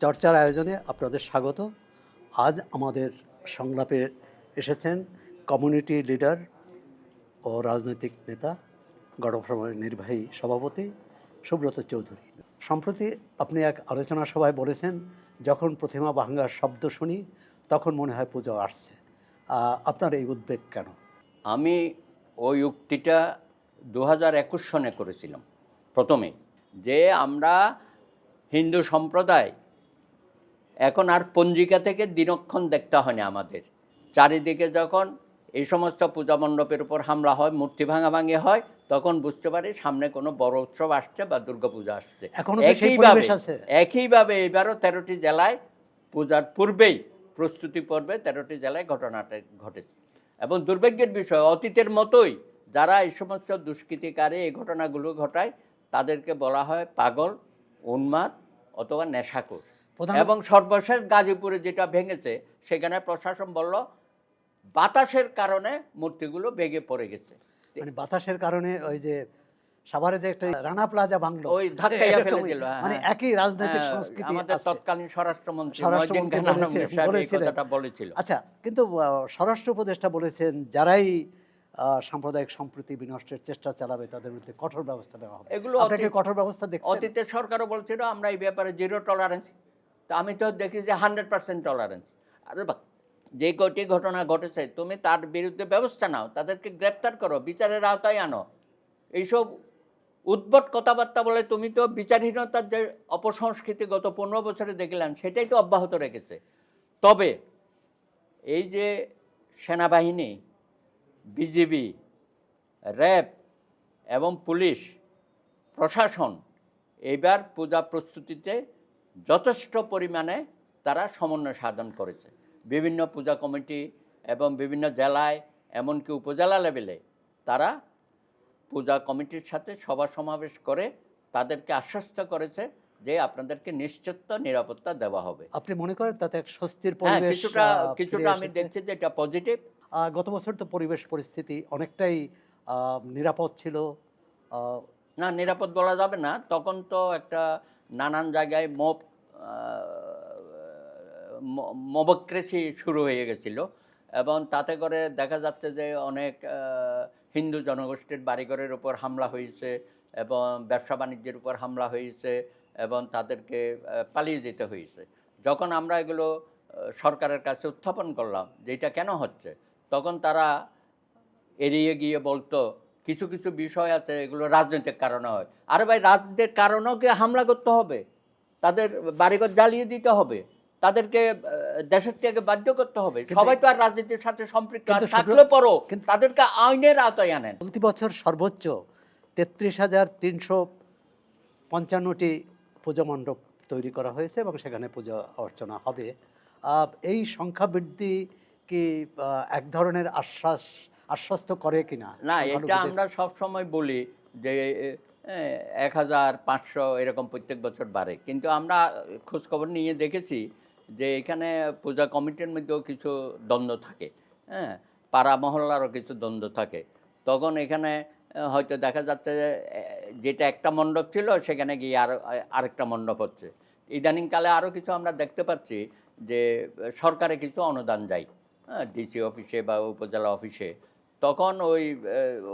চর্চার আয়োজনে আপনাদের স্বাগত। আজ আমাদের সংলাপে এসেছেন কমিউনিটি লিডার ও রাজনৈতিক নেতা, গণফোরামের নির্বাহী সভাপতি সুব্রত চৌধুরী। সম্প্রতি আপনি এক আলোচনা সভায় বলেছেন, যখন প্রতিমা ভাঙ্গার শব্দ শুনি, তখন মনে হয় পুজো আসছে। আপনার এই উদ্বেগ কেন? আমি ওই উক্তিটা দু হাজার একুশ সনে করেছিলাম প্রথমে, যে আমরা হিন্দু সম্প্রদায় এখন আর পঞ্জিকা থেকে দিনক্ষণ দেখতে হয় না আমাদের। চারিদিকে যখন এই সমস্ত পূজা মণ্ডপের উপর হামলা হয় মূর্তি ভাঙা ভাঙাভাঙি হয় তখন বুঝতে পারি সামনে কোনো বড় উৎসব আসছে বা দুর্গাপূজা আসছে। একইভাবে একইভাবে এবারও তেরোটি জেলায় পূজার পূর্বেই প্রস্তুতি পর্বে তেরোটি জেলায় ঘটনাটা ঘটেছে। এবং দুর্ভাগ্যের বিষয় অতীতের মতোই যারা এই সমস্ত দুষ্কৃতিকারী এই ঘটনাগুলো ঘটায় তাদেরকে বলা হয় পাগল উন্মাদ অথবা নেশাকুর এবং সর্বশেষ গাজীপুরে যেটা ভেঙেছে সেখানে প্রশাসন বলল বাতাসের কারণে মূর্তিগুলো ভেঙে পড়ে গেছে। মানে বাতাসের কারণে ওই যে সাভারে যে একটা রানা প্লাজা ভাঙলো ওই ধাক্কাইয়া ফেলে দিল, হ্যাঁ, মানে। একই রাজনৈতিক হ্যাঁ, সংস্কৃতি আমাদের তৎকালীন স্বরাষ্ট্রমন্ত্রী কথাটা বলেছিল। আচ্ছা কিন্তু স্বরাষ্ট্র উপদেষ্টা বলেছেন যারাই সাম্প্রদায়িক সম্প্রীতি বিনষ্টের চেষ্টা চালাবে তাদের বিরুদ্ধে কঠোর ব্যবস্থা নেওয়া হবে। এগুলো আপনাকে কঠোর ব্যবস্থা দেখছেন? অতীতে সরকারও বলছিল আমরা এই ব্যাপারে জিরো টলারেন্স তো আমি তো দেখি যে হান্ড্রেড পার্সেন্ট টলারেন্স আরে বা যে কটি ঘটনা ঘটেছে, তুমি তার বিরুদ্ধে ব্যবস্থা নাও, তাদেরকে গ্রেপ্তার করো, বিচারের আওতায় আনো। এইসব উদ্ভট কথাবার্তা বলে তুমি তো বিচারহীনতার যে অপসংস্কৃতি গত পনেরো বছরে দেখলাম, সেটাই তো অব্যাহত রেখেছে। তবে এই যে সেনাবাহিনী, বিজিবি, র্যাব এবং পুলিশ, প্রশাসন, এবার পূজা প্রস্তুতিতে যথেষ্ট পরিমাণে তারা সমন্বয় সাধন করেছে। বিভিন্ন পূজা কমিটি এবং বিভিন্ন জেলায় এমনকি উপজেলা লেভেলে তারা পূজা কমিটির সাথে সভা সমাবেশ করে তাদেরকে আশ্বস্ত করেছে যে আপনাদেরকে নিশ্চিত নিরাপত্তা দেওয়া হবে। আপনি মনে করেন তাতে এক স্বস্তির হ্যাঁ পরিবেশ কিছুটা কিছুটা আমি? দেখছি যে এটা পজিটিভ গত বছর তো পরিবেশ পরিস্থিতি অনেকটাই নিরাপদ ছিল। না নিরাপদ বলা যাবে না। তখন তো একটা নানান জায়গায় মব মবক্রেসি শুরু হয়ে গেছিল এবং তাতে করে দেখা যাচ্ছে যে অনেক হিন্দু জনগোষ্ঠীর বাড়িঘরের উপর হামলা হয়েছে এবং ব্যবসা বাণিজ্যের উপর হামলা হয়েছে এবং তাদেরকে পালিয়ে যেতে হয়েছে। যখন আমরা এগুলো সরকারের কাছে উত্থাপন করলাম যে এটা কেন হচ্ছে, তখন তারা এড়িয়ে গিয়ে বলতো কিছু কিছু বিষয় আছে এগুলো রাজনৈতিক কারণে হয়। আরে ভাই রাজনৈতিক কারণেও কি হামলা করতে হবে? তাদের বাড়িঘর জ্বালিয়ে দিতে হবে? তাদেরকে দেশের থেকে বাধ্য করতে হবে? সবাই তো আর রাজনীতির সাথে সম্পৃক্ত থাকলে পরও কিন্তু- তাদেরকে আইনের আওতায় আনেন। চলতি বছর সর্বোচ্চ তেত্রিশ হাজার তিনশো পঞ্চান্নটি পুজো মণ্ডপ তৈরি করা হয়েছে এবং সেখানে পূজা অর্চনা হবে। এই সংখ্যা বৃদ্ধি কি এক ধরনের আশ্বাস আশ্বস্ত করে কিনা? না এটা আমরা সব সময় বলি যে এক হাজার পাঁচশো এরকম প্রত্যেক বছর বাড়ে। কিন্তু আমরা খোঁজখবর নিয়ে দেখেছি যে এখানে পূজা কমিটির মধ্যেও কিছু দ্বন্দ্ব থাকে। হ্যাঁ পাড়া মহল্লারও কিছু দ্বন্দ্ব থাকে। তখন এখানে হয়তো দেখা যাচ্ছে যেটা একটা মণ্ডপ ছিল সেখানে গিয়ে আর আরেকটা মণ্ডপ হচ্ছে। ইদানিংকালে আরও কিছু আমরা দেখতে পাচ্ছি যে সরকারে কিছু অনুদান যায়। হ্যাঁ ডিসি অফিসে বা উপজেলা অফিসে। তখন ওই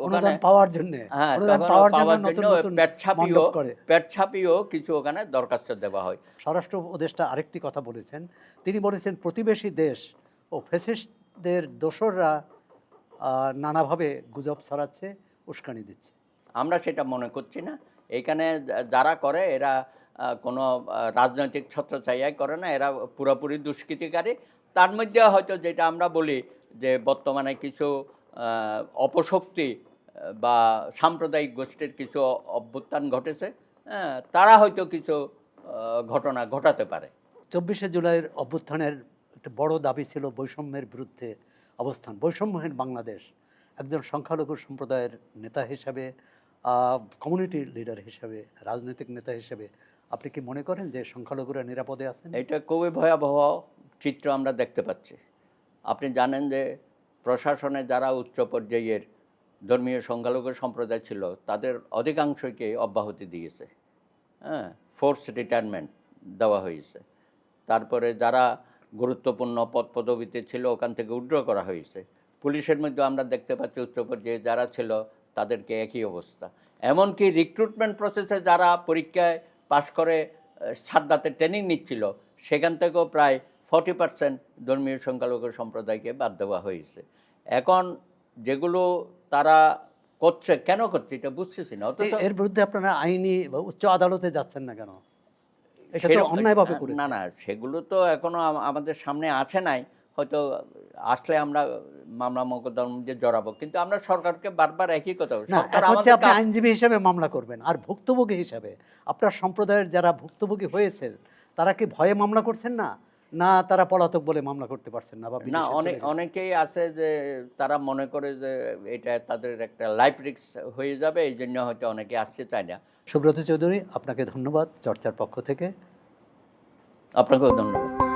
ওখানে পাওয়ার জন্য হ্যাঁ তখন পাওয়ার জন্য পেট ছাপিও পেট ছাপিও কিছু ওখানে দরখাস্ত দেওয়া হয়। স্বরাষ্ট্র উপদেষ্টা আরেকটি কথা বলেছেন। তিনি বলেছেন প্রতিবেশী দেশ ও ফেসিস্টদের দোসররা নানাভাবে গুজব ছড়াচ্ছে উস্কানি দিচ্ছে। আমরা সেটা মনে করছি না। এখানে যারা করে এরা কোনো রাজনৈতিক ছত্রছায়াই করে না। এরা পুরোপুরি দুষ্কৃতিকারী। তার মধ্যে হয়তো যেটা আমরা বলি যে বর্তমানে কিছু অপশক্তি বা সাম্প্রদায়িক গোষ্ঠীর কিছু অভ্যুত্থান ঘটেছে হ্যাঁ, তারা হয়তো কিছু ঘটনা ঘটাতে পারে। চব্বিশে জুলাইয়ের অভ্যুত্থানের একটা বড় দাবি ছিল বৈষম্যের বিরুদ্ধে অবস্থান। বৈষম্যহীন বাংলাদেশ একজন সংখ্যালঘু সম্প্রদায়ের নেতা হিসাবে কমিউনিটি লিডার হিসাবে রাজনৈতিক নেতা হিসাবে আপনি কি মনে করেন যে সংখ্যালঘুরা নিরাপদে আছেন? এটা খুবই ভয়াবহ চিত্র আমরা দেখতে পাচ্ছি। আপনি জানেন যে প্রশাসনে যারা উচ্চ পর্যায়ের ধর্মীয় সংখ্যালঘু সম্প্রদায় ছিল, তাদের অধিকাংশকে অব্যাহতি দিয়েছে। হ্যাঁ ফোর্স রিটায়ারমেন্ট দেওয়া হয়েছে। তারপরে যারা গুরুত্বপূর্ণ পদ পদবিতে ছিল, ওখান থেকে উড্র করা হয়েছে। পুলিশের মধ্যে আমরা দেখতে পাচ্ছি উচ্চ পর্যায়ে যারা ছিল, তাদেরকে একই অবস্থা। এমনকি রিক্রুটমেন্ট প্রসেসে যারা পরীক্ষায় পাশ করে সাদ্দাতে ট্রেনিং নিচ্ছিল, সেখান থেকেও প্রায় ফর্টি পার্সেন্ট ধর্মীয় সংখ্যালঘু সম্প্রদায়কে বাদ দেওয়া হয়েছে। এখন যেগুলো তারা করছে কেন করছে এটা বুঝতেছি না অথচ এর বিরুদ্ধে আপনারা আইনি উচ্চ আদালতে যাচ্ছেন না কেন? অন্যায়ভাবে না না সেগুলো তো এখনও আমাদের সামনে আছে নাই হয়তো আসলে আমরা মামলা মোকদ্দমা জড়াবো কিন্তু আমরা সরকারকে বারবার একই কথা হচ্ছে আপনি আইনজীবী হিসেবে মামলা করবেন আর ভুক্তভোগী হিসাবে। আপনার সম্প্রদায়ের যারা ভুক্তভোগী হয়েছেন তারা কি ভয়ে মামলা করছেন না? না তারা পলাতক বলে মামলা করতে পারছেন না বা না অনেক অনেকেই আছে যে তারা মনে করে যে এটা তাদের একটা লাইফ রিক্স হয়ে যাবে এই জন্য হয়তো অনেকে আসছে চায় না। সুব্রত চৌধুরী আপনাকে ধন্যবাদ চর্চার পক্ষ থেকে। আপনাকেও ধন্যবাদ।